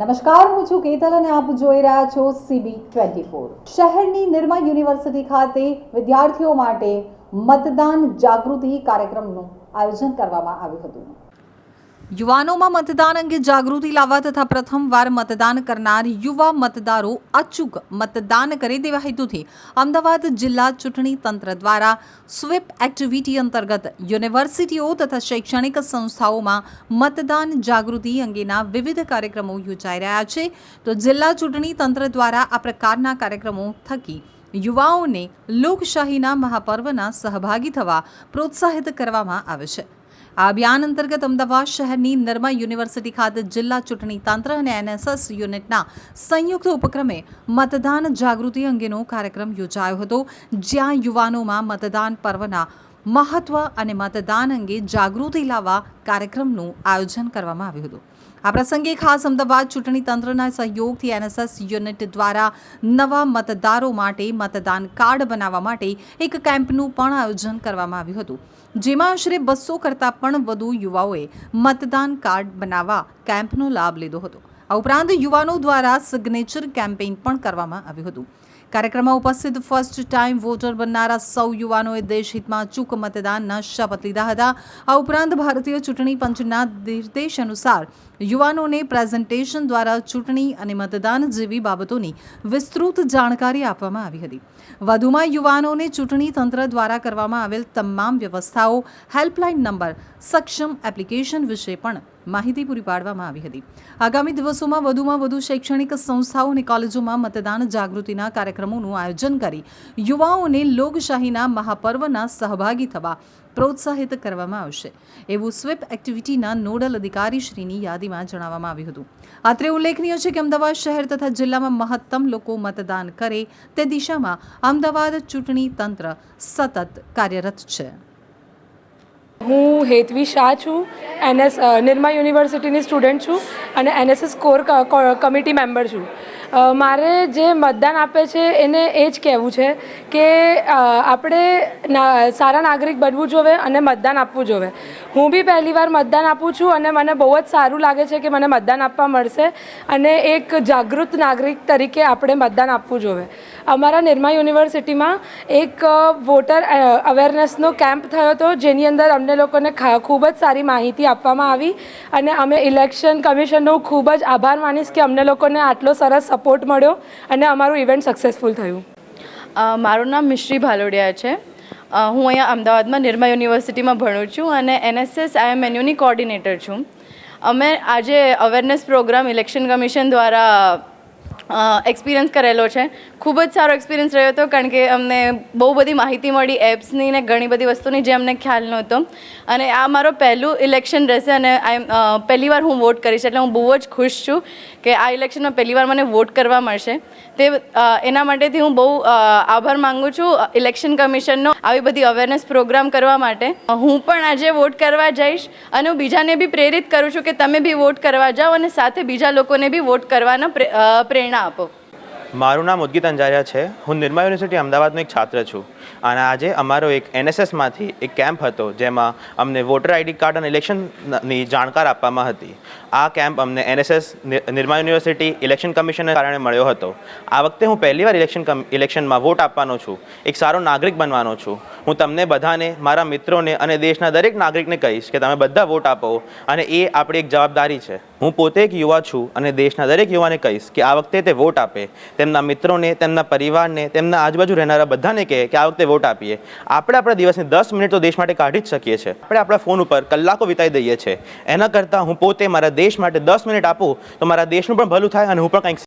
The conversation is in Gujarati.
નમસ્કાર, હું છું કેતલ અને આપ જોઈ રહ્યા છો સીબી ટ્વેન્ટી ફોર શહેરની નિર્મા યુનિવર્સિટી ખાતે વિદ્યાર્થીઓ માટે મતદાન જાગૃતિ કાર્યક્રમનું આયોજન કરવામાં આવ્યું હતું. યુવાનોમાં મતદાન અંગે જાગૃતિ લાવવા તથા પ્રથમવાર મતદાન કરનાર યુવા મતદારો અચૂક મતદાન કરે તેવા હેતુથી અમદાવાદ જિલ્લા ચૂંટણી તંત્ર દ્વારા સ્વીપ એક્ટિવિટી અંતર્ગત યુનિવર્સિટીઓ તથા શૈક્ષણિક સંસ્થાઓમાં મતદાન જાગૃતિ અંગેના વિવિધ કાર્યક્રમો યોજાઈ રહ્યા છે. તો જિલ્લા ચૂંટણી તંત્ર દ્વારા આ પ્રકારના કાર્યક્રમો થકી યુવાઓને લોકશાહીના મહાપર્વના સહભાગી થવા પ્રોત્સાહિત કરવામાં આવે છે. આ અભિયાન અંતર્ગત અમદાવાદ શહેરની નર્મા યુનિવર્સિટી ખાતે જિલ્લા ચૂંટણી તંત્ર અને એનએસએસ યુનિટના સંયુક્ત ઉપક્રમે મતદાન જાગૃતિ અંગેનો કાર્યક્રમ યોજાયો હતો. જ્યાં યુવાનોમાં મતદાન પર્વના મહત્વ અને મતદાન અંગે જાગૃતિ લાવવા કાર્યક્રમનું આયોજન કરવામાં આવ્યું હતું. આ પ્રસંગે ખાસ અમદાવાદ ચૂંટણી તંત્રના સહયોગથી એનએસએસ યુનિટ દ્વારા નવા મતદારો માટે મતદાન કાર્ડ બનાવવા માટે એક કેમ્પનું પણ આયોજન કરવામાં આવ્યું હતું. જેમાં આશરે બસો કરતાં પણ વધુ યુવાઓએ મતદાન કાર્ડ બનાવવા કેમ્પનો લાભ લીધો હતો. આ ઉપરાંત યુવાનો દ્વારા સિગ્નેચર કેમ્પેઇન પણ કરવામાં આવ્યું હતું. કાર્યક્રમમાં ઉપસ્થિત ફર્સ્ટ ટાઈમ વોટર બનનારા સૌ યુવાનોએ દેશહિતમાં ચૂક મતદાનના શપથ લીધા હતા. આ ઉપરાંત ભારતીય ચૂંટણી પંચના નિર્દેશ અનુસાર યુવાનોને પ્રેઝન્ટેશન દ્વારા ચૂંટણી અને મતદાન જેવી બાબતોની વિસ્તૃત જાણકારી આપવામાં આવી હતી. વધુમાં યુવાનોને ચૂંટણી તંત્ર દ્વારા કરવામાં આવેલ તમામ વ્યવસ્થાઓ હેલ્પલાઇન નંબર સક્ષમ એપ્લિકેશન વિશે પણ માહિતી પૂરી પાડવામાં આવી હતી. આગામી દિવસોમાં વધુમાં વધુ શૈક્ષણિક સંસ્થાઓ અને કોલેજોમાં મતદાન જાગૃતિના કાર્યક્રમોનું આયોજન કરી યુવાઓને લોકશાહીના મહાપર્વના સહભાગી થવા પ્રોત્સાહિત કરવામાં આવશે. એવું સ્વીપ એક્ટિવિટીના નોડલ અધિકારી શ્રીની યાદીમાં જણાવવામાં આવ્યું હતું. અત્રે ઉલ્લેખનીય છે કે અમદાવાદ શહેર તથા જિલ્લામાં મહત્તમ લોકો મતદાન કરે તે દિશામાં અમદાવાદ ચૂંટણી તંત્ર સતત કાર્યરત છે. હું હેતવી શાહ છું, એનએસ નિર્મા યુનિવર્સિટીની સ્ટુડન્ટ છું અને એનએસએસ કોર કમિટી મેમ્બર છું. મારે જે મતદાન આપે છે એને એ જ કહેવું છે કે આપણે સારા નાગરિક બનવું જોવે અને મતદાન આપવું જોવે. હું બી પહેલી વાર મતદાન આપું છું અને મને બહુ જ સારું લાગે છે કે મને મતદાન આપવા મળશે અને એક જાગૃત નાગરિક તરીકે આપણે મતદાન આપવું જોવે. અમારા નિરમા યુનિવર્સિટીમાં એક વોટર અવેરનેસનો કેમ્પ થયો હતો, જેની અંદર અમને લોકોને ખૂબ જ સારી માહિતી આપવામાં આવી અને અમે ઇલેક્શન કમિશનનો ખૂબ જ આભાર માનીશ કે અમને લોકોને આટલો સરસ સપોર્ટ મળ્યો અને અમારું ઇવેન્ટ સક્સેસફુલ થયું. મારું નામ મિશ્રી ભાલોડિયા છે. હું અહીંયા અમદાવાદમાં નિર્મા યુનિવર્સિટીમાં ભણું છું અને એનએસએસ આઈએમએનયુની કોર્ડિનેટર છું. અમે આજે અવેરનેસ પ્રોગ્રામ ઇલેક્શન કમિશન દ્વારા એક્સપિરિયન્સ કરેલો છે. ખૂબ જ સારો એક્સપિરિયન્સ રહ્યો હતો કારણ કે અમને બહુ બધી માહિતી મળી એપ્સની ને ઘણી બધી વસ્તુની જે અમને ખ્યાલ નહોતો. અને આ મારો પહેલું ઇલેક્શન રહેશે અને આઈ પહેલી વાર હું વોટ કરીશ એટલે હું બહુ જ ખુશ છું કે આ ઇલેક્શનમાં પહેલી વાર મને વોટ કરવા મળશે. તે એના માટેથી હું બહુ આભાર માંગુ છું ઇલેક્શન કમિશનનો આવી બધી અવેરનેસ પ્રોગ્રામ કરવા માટે. હું પણ આજે વોટ કરવા જઈશ અને હું બીજાને બી પ્રેરિત કરું છું કે તમે બી વોટ કરવા જાઓ અને સાથે બીજા લોકોને બી વોટ કરવાના પ્રે- પ્રેરણા આપો મારું નામ ઉદગીત અંજારિયા છે. હું નિર્મા યુનિવર્સિટી અમદાવાદનો એક છાત્ર છું. અને આજે અમારો એક એનએસએસમાંથી એક કેમ્પ હતો, જેમાં અમને વોટર આઈડી કાર્ડ અને ઇલેક્શનની જાણકાર આપવામાં હતી. આ કેમ્પ અમને એનએસએસ નિર્મા યુનિવર્સિટી, ઇલેક્શન કમિશનને કારણે મળ્યો હતો. આ વખતે હું પહેલીવાર ઇલેક્શન ઇલેક્શનમાં વોટ આપવાનો છું. એક સારો નાગરિક બનવાનો છું. હું તમને બધાને, મારા મિત્રોને અને દેશના દરેક નાગરિકને કહીશ કે તમે બધા વોટ આપો અને એ આપણી એક જવાબદારી છે. હું પોતે એક યુવા છું અને દેશના દરેક યુવાને કહીશ કે આ વખતે તે વોટ આપે. તેમના મિત્રોને, તેમના પરિવારને, તેમના આજુબાજુ રહેનારા બધાને કહે કે આ વખતે વોટ આપીએ. આપણે આપણા દિવસની દસ મિનિટ તો દેશ માટે કાઢી જ શકીએ છીએ. આપણે આપણા ફોન ઉપર કલાકો વિતાઈ દઈએ છીએ. એના કરતાં હું પોતે મારા દેશ માટે દસ મિનિટ આપું તો મારા દેશનું પણ ભલું થાય અને હું પણ કંઈક